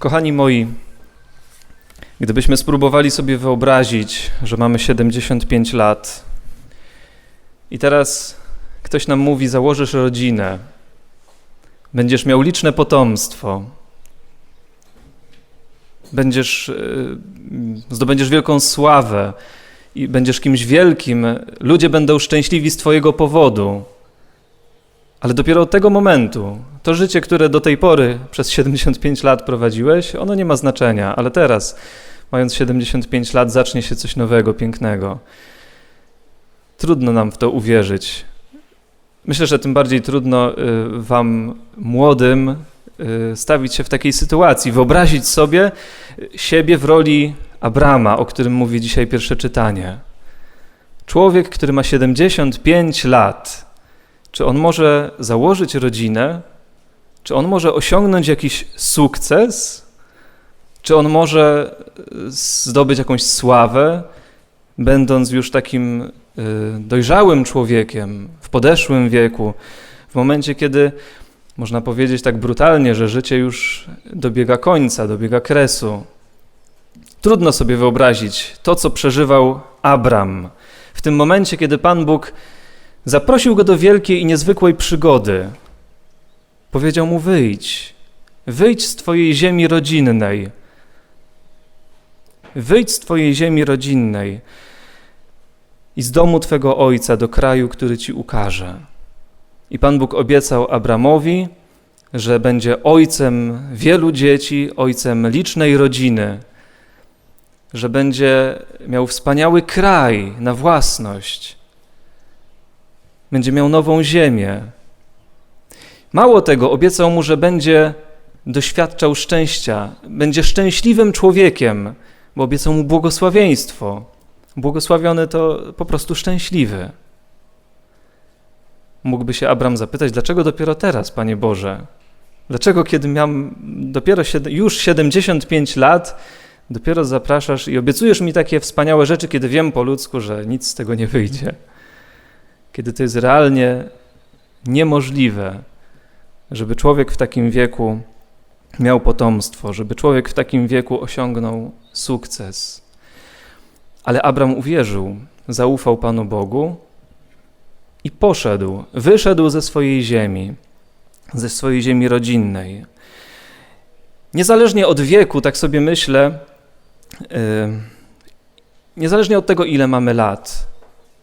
Kochani moi, gdybyśmy spróbowali sobie wyobrazić, że mamy 75 lat i teraz ktoś nam mówi: założysz rodzinę, będziesz miał liczne potomstwo, będziesz, y, zdobędziesz wielką sławę i będziesz kimś wielkim, ludzie będą szczęśliwi z Twojego powodu. Ale dopiero od tego momentu, to życie, które do tej pory przez 75 lat prowadziłeś, ono nie ma znaczenia, ale teraz, mając 75 lat, zacznie się coś nowego, pięknego. Trudno nam w to uwierzyć. Myślę, że tym bardziej trudno y, Wam, młodym, y, stawić się w takiej sytuacji, wyobrazić sobie siebie w roli Abrama, o którym mówi dzisiaj pierwsze czytanie. Człowiek, który ma 75 lat, czy on może założyć rodzinę? Czy on może osiągnąć jakiś sukces? Czy on może zdobyć jakąś sławę, będąc już takim y, dojrzałym człowiekiem, w podeszłym wieku, w momencie, kiedy można powiedzieć tak brutalnie, że życie już dobiega końca, dobiega kresu. Trudno sobie wyobrazić to, co przeżywał Abram w tym momencie, kiedy Pan Bóg Zaprosił go do wielkiej i niezwykłej przygody. Powiedział mu: Wyjdź, wyjdź z twojej ziemi rodzinnej. Wyjdź z twojej ziemi rodzinnej i z domu twego ojca do kraju, który ci ukaże. I Pan Bóg obiecał Abramowi, że będzie ojcem wielu dzieci, ojcem licznej rodziny, że będzie miał wspaniały kraj na własność będzie miał nową ziemię. Mało tego, obiecał mu, że będzie doświadczał szczęścia, będzie szczęśliwym człowiekiem, bo obiecał mu błogosławieństwo. Błogosławiony to po prostu szczęśliwy. Mógłby się Abram zapytać, dlaczego dopiero teraz, Panie Boże? Dlaczego, kiedy miałem dopiero już 75 lat, dopiero zapraszasz i obiecujesz mi takie wspaniałe rzeczy, kiedy wiem po ludzku, że nic z tego nie wyjdzie? kiedy to jest realnie niemożliwe, żeby człowiek w takim wieku miał potomstwo, żeby człowiek w takim wieku osiągnął sukces. Ale Abram uwierzył, zaufał Panu Bogu i poszedł, wyszedł ze swojej ziemi, ze swojej ziemi rodzinnej. Niezależnie od wieku, tak sobie myślę, yy, niezależnie od tego, ile mamy lat,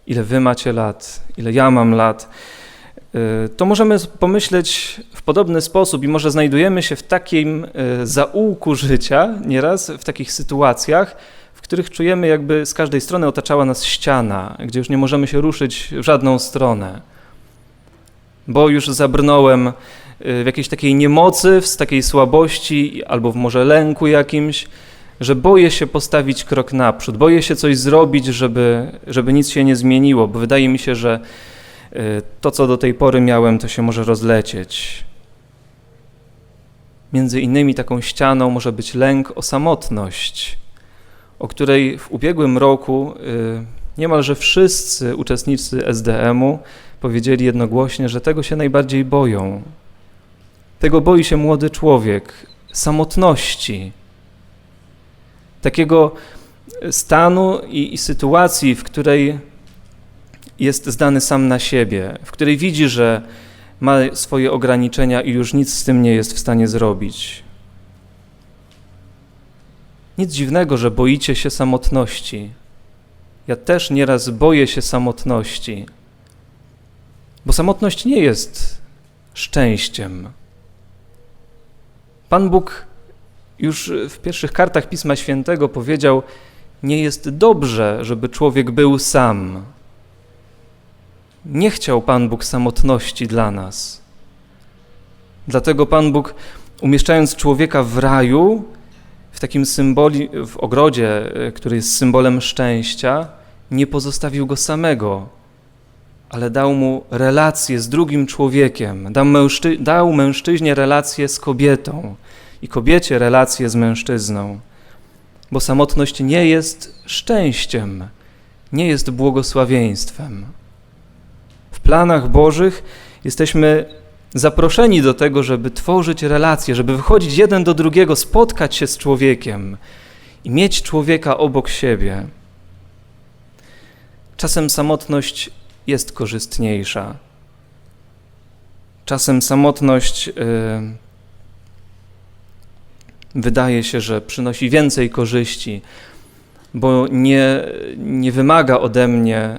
ile wy macie lat, ile ja mam lat, to możemy pomyśleć w podobny sposób i może znajdujemy się w takim y, zaułku życia nieraz, w takich sytuacjach, w których czujemy jakby z każdej strony otaczała nas ściana, gdzie już nie możemy się ruszyć w żadną stronę. Bo już zabrnąłem y, w jakiejś takiej niemocy, w takiej słabości albo w może lęku jakimś, że boję się postawić krok naprzód, boję się coś zrobić, żeby, żeby nic się nie zmieniło, bo wydaje mi się, że y, to, co do tej pory miałem, to się może rozlecieć. Między innymi taką ścianą może być lęk o samotność, o której w ubiegłym roku y, niemalże wszyscy uczestnicy SDM-u powiedzieli jednogłośnie, że tego się najbardziej boją. Tego boi się młody człowiek, samotności takiego stanu i, i sytuacji, w której jest zdany sam na siebie, w której widzi, że ma swoje ograniczenia i już nic z tym nie jest w stanie zrobić. Nic dziwnego, że boicie się samotności. Ja też nieraz boję się samotności, bo samotność nie jest szczęściem. Pan Bóg już w pierwszych kartach Pisma Świętego powiedział: Nie jest dobrze, żeby człowiek był sam. Nie chciał Pan Bóg samotności dla nas. Dlatego Pan Bóg, umieszczając człowieka w raju, w takim symboli, w ogrodzie, który jest symbolem szczęścia, nie pozostawił go samego, ale dał mu relację z drugim człowiekiem, dał, mężczy dał mężczyźnie relację z kobietą i kobiecie relację z mężczyzną, bo samotność nie jest szczęściem, nie jest błogosławieństwem. Planach Bożych jesteśmy zaproszeni do tego, żeby tworzyć relacje, żeby wychodzić jeden do drugiego, spotkać się z człowiekiem i mieć człowieka obok siebie. Czasem samotność jest korzystniejsza. Czasem samotność. Yy, wydaje się, że przynosi więcej korzyści, bo nie, nie wymaga ode mnie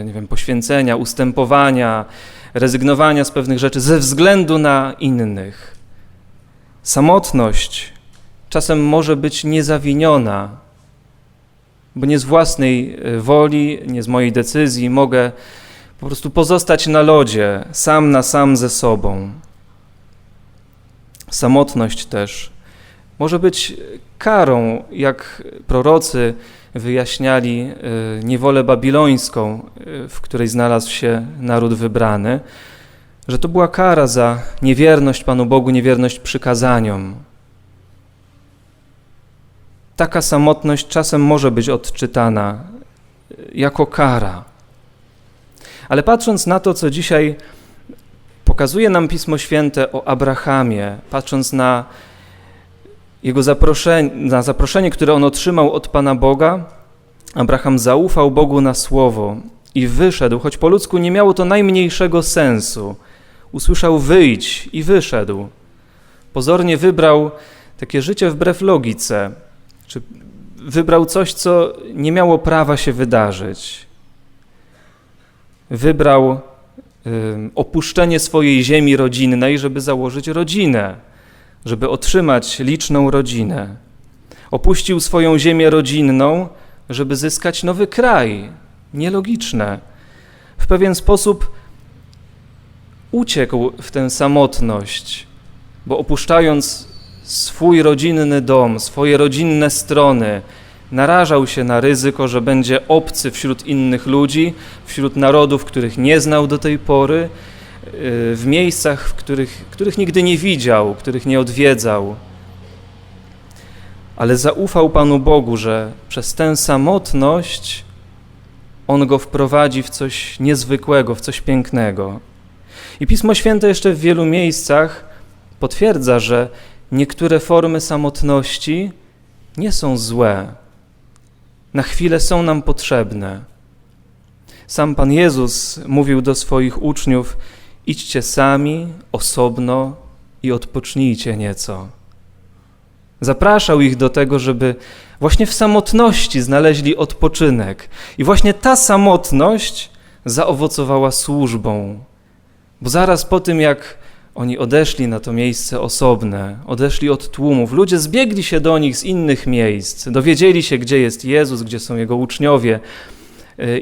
y, nie wiem, poświęcenia, ustępowania, rezygnowania z pewnych rzeczy ze względu na innych. Samotność czasem może być niezawiniona, bo nie z własnej y, woli, nie z mojej decyzji mogę po prostu pozostać na lodzie, sam na sam ze sobą. Samotność też może być karą, jak prorocy wyjaśniali e, niewolę babilońską, e, w której znalazł się naród wybrany, że to była kara za niewierność Panu Bogu, niewierność przykazaniom. Taka samotność czasem może być odczytana e, jako kara. Ale patrząc na to, co dzisiaj pokazuje nam Pismo Święte o Abrahamie, patrząc na jego zaproszenie, na zaproszenie, które on otrzymał od Pana Boga, Abraham zaufał Bogu na słowo i wyszedł, choć po ludzku nie miało to najmniejszego sensu. Usłyszał wyjdź i wyszedł. Pozornie wybrał takie życie wbrew logice, czy wybrał coś, co nie miało prawa się wydarzyć. Wybrał opuszczenie swojej ziemi rodzinnej, żeby założyć rodzinę żeby otrzymać liczną rodzinę. Opuścił swoją ziemię rodzinną, żeby zyskać nowy kraj. Nielogiczne. W pewien sposób uciekł w tę samotność, bo opuszczając swój rodzinny dom, swoje rodzinne strony, narażał się na ryzyko, że będzie obcy wśród innych ludzi, wśród narodów, których nie znał do tej pory w miejscach, w których, których nigdy nie widział, których nie odwiedzał. Ale zaufał Panu Bogu, że przez tę samotność On go wprowadzi w coś niezwykłego, w coś pięknego. I Pismo Święte jeszcze w wielu miejscach potwierdza, że niektóre formy samotności nie są złe. Na chwilę są nam potrzebne. Sam Pan Jezus mówił do swoich uczniów: Idźcie sami, osobno i odpocznijcie nieco. Zapraszał ich do tego, żeby właśnie w samotności znaleźli odpoczynek. I właśnie ta samotność zaowocowała służbą. Bo zaraz po tym, jak oni odeszli na to miejsce osobne, odeszli od tłumów, ludzie zbiegli się do nich z innych miejsc, dowiedzieli się, gdzie jest Jezus, gdzie są Jego uczniowie,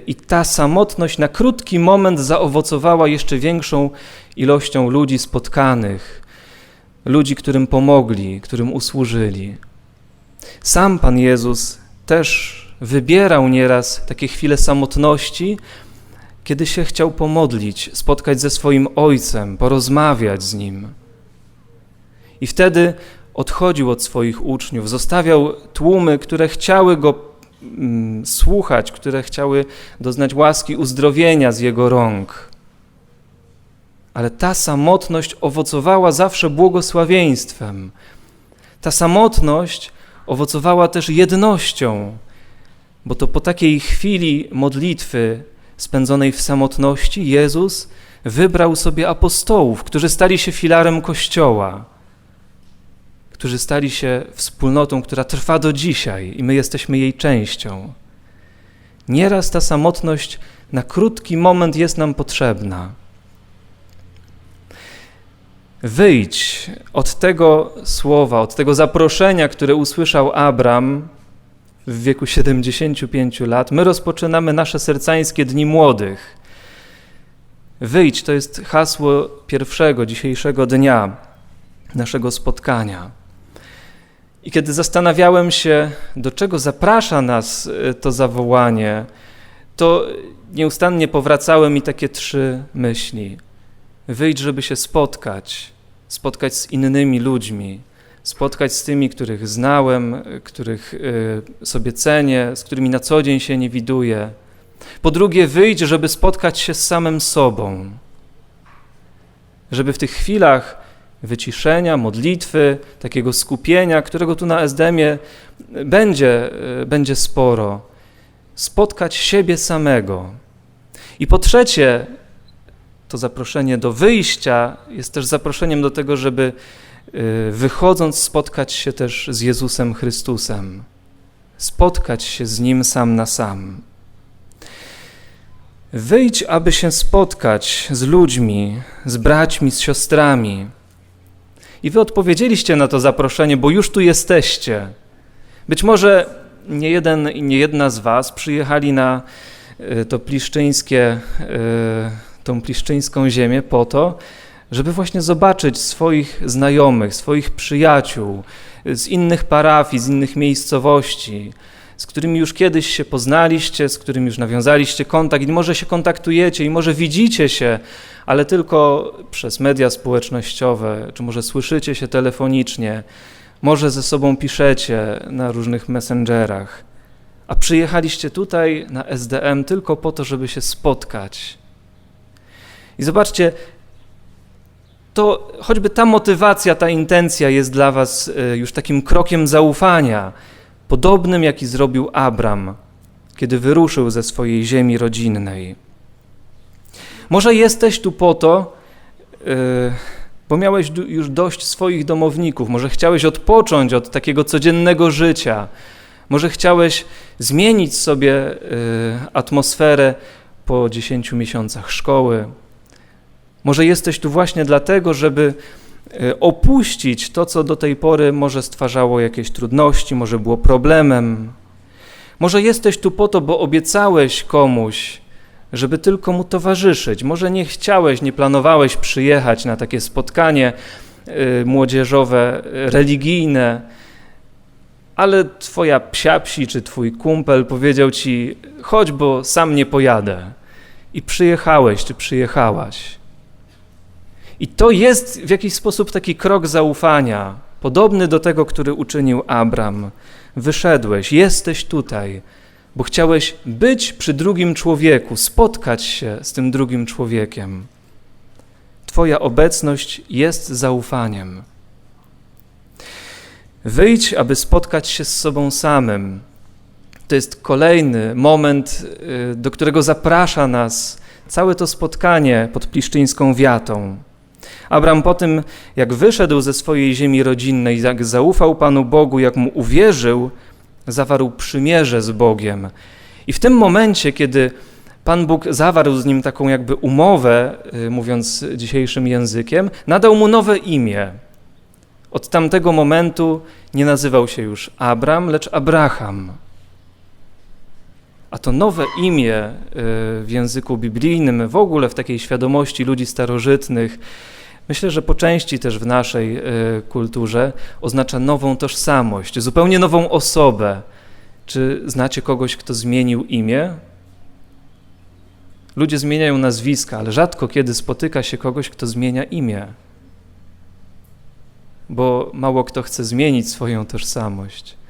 I ta samotność na krótki moment zaowocowała jeszcze większą ilością ludzi spotkanych, ludzi, którym pomogli, którym usłużyli. Sam Pan Jezus też wybierał nieraz takie chwile samotności, kiedy się chciał pomodlić, spotkać ze swoim Ojcem, porozmawiać z Nim. I wtedy odchodził od swoich uczniów, zostawiał tłumy, które chciały Go słuchać, które chciały doznać łaski uzdrowienia z Jego rąk. Ale ta samotność owocowała zawsze błogosławieństwem. Ta samotność owocowała też jednością, bo to po takiej chwili modlitwy spędzonej w samotności Jezus wybrał sobie apostołów, którzy stali się filarem Kościoła którzy stali się wspólnotą, która trwa do dzisiaj i my jesteśmy jej częścią. Nieraz ta samotność na krótki moment jest nam potrzebna. Wyjdź od tego słowa, od tego zaproszenia, które usłyszał Abram w wieku 75 lat. My rozpoczynamy nasze sercańskie dni młodych. Wyjdź to jest hasło pierwszego dzisiejszego dnia naszego spotkania. I kiedy zastanawiałem się, do czego zaprasza nas e, to zawołanie, to nieustannie powracały mi takie trzy myśli. Wyjdź, żeby się spotkać, spotkać z innymi ludźmi, spotkać z tymi, których znałem, których e, sobie cenię, z którymi na co dzień się nie widuję. Po drugie, wyjdź, żeby spotkać się z samym sobą. żeby w tych chwilach wyciszenia, modlitwy, takiego skupienia, którego tu na SDM-ie będzie, e, będzie sporo, spotkać siebie samego. I po trzecie, to zaproszenie do wyjścia jest też zaproszeniem do tego, żeby e, wychodząc spotkać się też z Jezusem Chrystusem, spotkać się z Nim sam na sam. Wyjdź, aby się spotkać z ludźmi, z braćmi, z siostrami. I wy odpowiedzieliście na to zaproszenie, bo już tu jesteście. Być może nie jeden i nie jedna z was przyjechali na e, to pliszczyńskie, e, tą pliszczyńską ziemię po to, żeby właśnie zobaczyć swoich znajomych, swoich przyjaciół z innych parafii, z innych miejscowości, z którymi już kiedyś się poznaliście, z którymi już nawiązaliście kontakt i może się kontaktujecie i może widzicie się, ale tylko przez media społecznościowe, czy może słyszycie się telefonicznie, może ze sobą piszecie na różnych messengerach, a przyjechaliście tutaj na SDM tylko po to, żeby się spotkać. I zobaczcie, to choćby ta motywacja, ta intencja jest dla Was e, już takim krokiem zaufania, podobnym jaki zrobił Abram, kiedy wyruszył ze swojej ziemi rodzinnej. Może jesteś tu po to, yy, bo miałeś już dość swoich domowników, może chciałeś odpocząć od takiego codziennego życia, może chciałeś zmienić sobie yy, atmosferę po dziesięciu miesiącach szkoły. Może jesteś tu właśnie dlatego, żeby opuścić to, co do tej pory może stwarzało jakieś trudności, może było problemem. Może jesteś tu po to, bo obiecałeś komuś, żeby tylko mu towarzyszyć. Może nie chciałeś, nie planowałeś przyjechać na takie spotkanie y, młodzieżowe, religijne, ale twoja psiapsi czy twój kumpel powiedział ci: chodź, bo sam nie pojadę. I przyjechałeś czy przyjechałaś. I to jest w jakiś sposób taki krok zaufania, podobny do tego, który uczynił Abram. Wyszedłeś, jesteś tutaj bo chciałeś być przy drugim człowieku, spotkać się z tym drugim człowiekiem. Twoja obecność jest zaufaniem. Wyjdź, aby spotkać się z sobą samym. To jest kolejny moment, y, do którego zaprasza nas całe to spotkanie pod pliszczyńską wiatą. Abram po tym, jak wyszedł ze swojej ziemi rodzinnej, jak zaufał Panu Bogu, jak mu uwierzył, zawarł przymierze z Bogiem. I w tym momencie, kiedy Pan Bóg zawarł z nim taką jakby umowę, y, mówiąc dzisiejszym językiem, nadał mu nowe imię. Od tamtego momentu nie nazywał się już Abram, lecz Abraham. A to nowe imię y, w języku biblijnym, w ogóle w takiej świadomości ludzi starożytnych, myślę, że po części też w naszej y, kulturze oznacza nową tożsamość, zupełnie nową osobę. Czy znacie kogoś, kto zmienił imię? Ludzie zmieniają nazwiska, ale rzadko kiedy spotyka się kogoś, kto zmienia imię. Bo mało kto chce zmienić swoją tożsamość.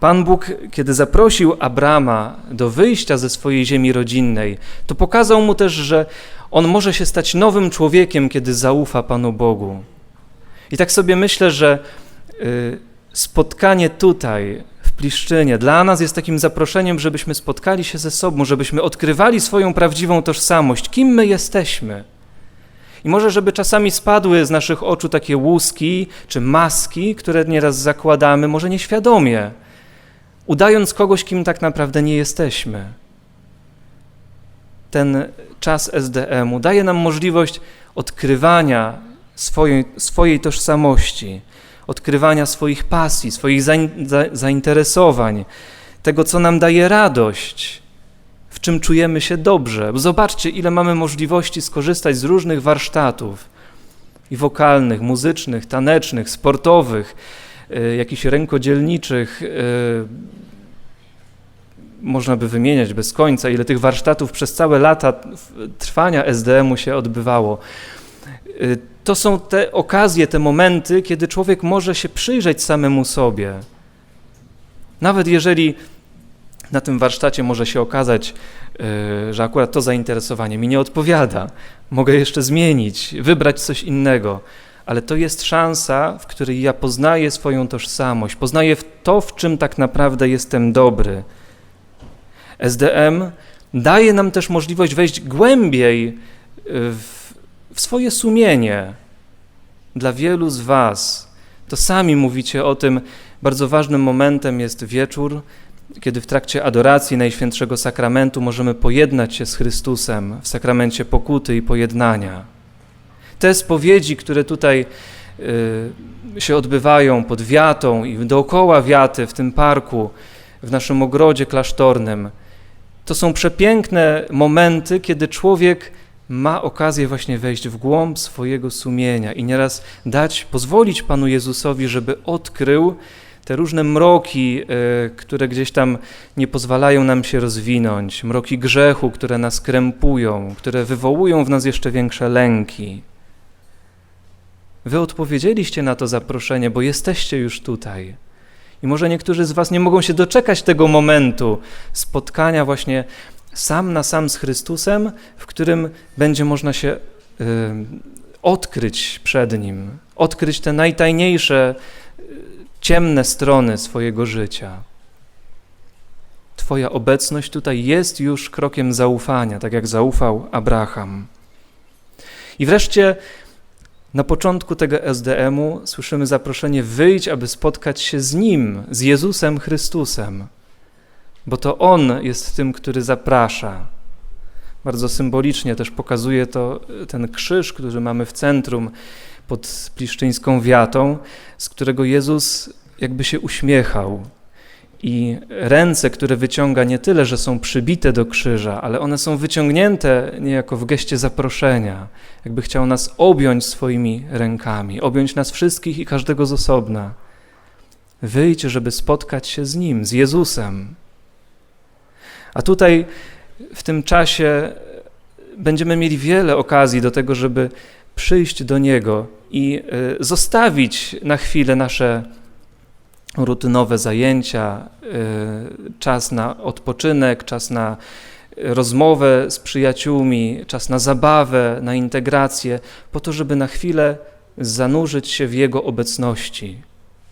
Pan Bóg, kiedy zaprosił Abrama do wyjścia ze swojej ziemi rodzinnej, to pokazał mu też, że on może się stać nowym człowiekiem, kiedy zaufa Panu Bogu. I tak sobie myślę, że y, spotkanie tutaj, w Pliszczynie, dla nas jest takim zaproszeniem, żebyśmy spotkali się ze sobą, żebyśmy odkrywali swoją prawdziwą tożsamość, kim my jesteśmy. I może, żeby czasami spadły z naszych oczu takie łuski czy maski, które nieraz zakładamy, może nieświadomie, udając kogoś, kim tak naprawdę nie jesteśmy ten czas SDM-u daje nam możliwość odkrywania swojej, swojej tożsamości, odkrywania swoich pasji, swoich zainteresowań, tego, co nam daje radość, w czym czujemy się dobrze. Zobaczcie, ile mamy możliwości skorzystać z różnych warsztatów i wokalnych, muzycznych, tanecznych, sportowych, jakichś rękodzielniczych, y, można by wymieniać bez końca, ile tych warsztatów przez całe lata trwania SDM-u się odbywało. Y, to są te okazje, te momenty, kiedy człowiek może się przyjrzeć samemu sobie. Nawet jeżeli na tym warsztacie może się okazać, że akurat to zainteresowanie mi nie odpowiada. Mogę jeszcze zmienić, wybrać coś innego, ale to jest szansa, w której ja poznaję swoją tożsamość, poznaję to, w czym tak naprawdę jestem dobry. SDM daje nam też możliwość wejść głębiej yy, w, w swoje sumienie. Dla wielu z Was, to sami mówicie o tym, bardzo ważnym momentem jest wieczór, kiedy w trakcie adoracji Najświętszego Sakramentu możemy pojednać się z Chrystusem w sakramencie pokuty i pojednania. Te spowiedzi, które tutaj y, się odbywają pod wiatą i dookoła wiaty w tym parku, w naszym ogrodzie klasztornym, to są przepiękne momenty, kiedy człowiek ma okazję właśnie wejść w głąb swojego sumienia i nieraz dać, pozwolić Panu Jezusowi, żeby odkrył te różne mroki, e, które gdzieś tam nie pozwalają nam się rozwinąć, mroki grzechu, które nas krępują, które wywołują w nas jeszcze większe lęki. Wy odpowiedzieliście na to zaproszenie, bo jesteście już tutaj. I może niektórzy z Was nie mogą się doczekać tego momentu spotkania właśnie sam na sam z Chrystusem, w którym będzie można się y, odkryć przed Nim, odkryć te najtajniejsze, y, ciemne strony swojego życia. Twoja obecność tutaj jest już krokiem zaufania, tak jak zaufał Abraham. I wreszcie na początku tego SDM-u słyszymy zaproszenie: wyjdź, aby spotkać się z Nim, z Jezusem Chrystusem bo to On jest tym, który zaprasza. Bardzo symbolicznie też pokazuje to ten krzyż, który mamy w centrum pod pliszczyńską wiatą, z którego Jezus jakby się uśmiechał. I ręce, które wyciąga, nie tyle, że są przybite do krzyża, ale one są wyciągnięte niejako w geście zaproszenia, jakby chciał nas objąć swoimi rękami, objąć nas wszystkich i każdego z osobna. Wyjdź, żeby spotkać się z Nim, z Jezusem, a tutaj w tym czasie będziemy mieli wiele okazji do tego, żeby przyjść do Niego i e, zostawić na chwilę nasze rutynowe zajęcia, e, czas na odpoczynek, czas na rozmowę z przyjaciółmi, czas na zabawę, na integrację, po to, żeby na chwilę zanurzyć się w Jego obecności,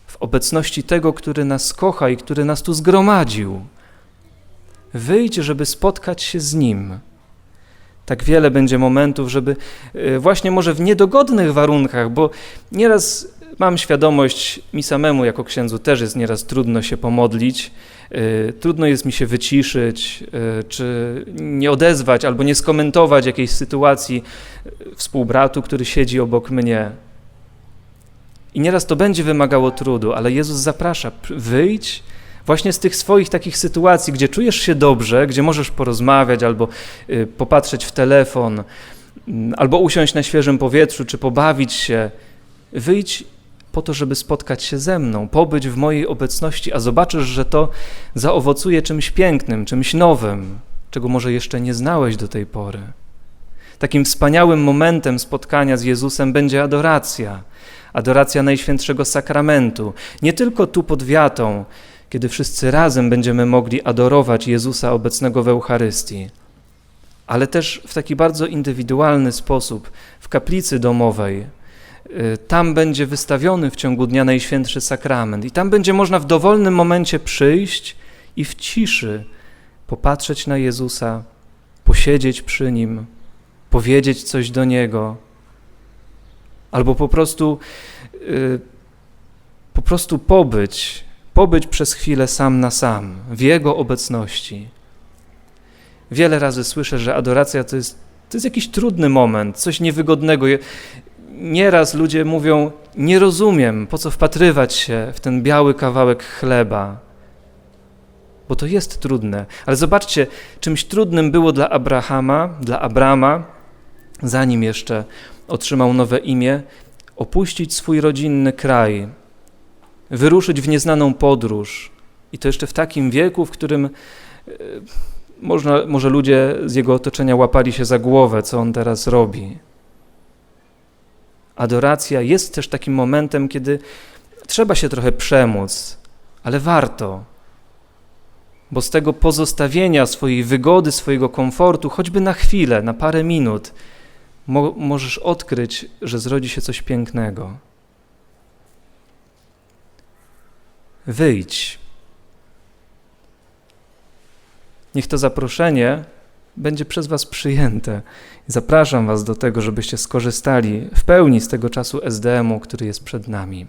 w obecności tego, który nas kocha i który nas tu zgromadził. Wyjdź, żeby spotkać się z Nim. Tak wiele będzie momentów, żeby e, właśnie może w niedogodnych warunkach, bo nieraz mam świadomość, mi samemu jako księdzu też jest nieraz trudno się pomodlić, e, trudno jest mi się wyciszyć, e, czy nie odezwać albo nie skomentować jakiejś sytuacji współbratu, który siedzi obok mnie. I nieraz to będzie wymagało trudu, ale Jezus zaprasza, wyjdź właśnie z tych swoich takich sytuacji, gdzie czujesz się dobrze, gdzie możesz porozmawiać albo y, popatrzeć w telefon, mm, albo usiąść na świeżym powietrzu, czy pobawić się, wyjdź po to, żeby spotkać się ze mną, pobyć w mojej obecności, a zobaczysz, że to zaowocuje czymś pięknym, czymś nowym, czego może jeszcze nie znałeś do tej pory. Takim wspaniałym momentem spotkania z Jezusem będzie adoracja, adoracja Najświętszego Sakramentu. Nie tylko tu pod wiatą, kiedy wszyscy razem będziemy mogli adorować Jezusa obecnego w Eucharystii, ale też w taki bardzo indywidualny sposób w kaplicy domowej. Y, tam będzie wystawiony w ciągu dnia Najświętszy Sakrament, i tam będzie można w dowolnym momencie przyjść i w ciszy popatrzeć na Jezusa, posiedzieć przy nim, powiedzieć coś do niego, albo po prostu, y, po prostu pobyć pobyć przez chwilę sam na sam, w Jego obecności. Wiele razy słyszę, że adoracja to jest, to jest jakiś trudny moment, coś niewygodnego. Nieraz ludzie mówią: Nie rozumiem, po co wpatrywać się w ten biały kawałek chleba, bo to jest trudne. Ale zobaczcie, czymś trudnym było dla Abrahama, dla Abrama, zanim jeszcze otrzymał nowe imię, opuścić swój rodzinny kraj, wyruszyć w nieznaną podróż. I to jeszcze w takim wieku, w którym e, można, może ludzie z jego otoczenia łapali się za głowę, co on teraz robi. Adoracja jest też takim momentem, kiedy trzeba się trochę przemóc, ale warto, bo z tego pozostawienia swojej wygody, swojego komfortu, choćby na chwilę, na parę minut, mo- możesz odkryć, że zrodzi się coś pięknego. Wyjdź. Niech to zaproszenie będzie przez Was przyjęte. Zapraszam Was do tego, żebyście skorzystali w pełni z tego czasu SDM-u, który jest przed nami.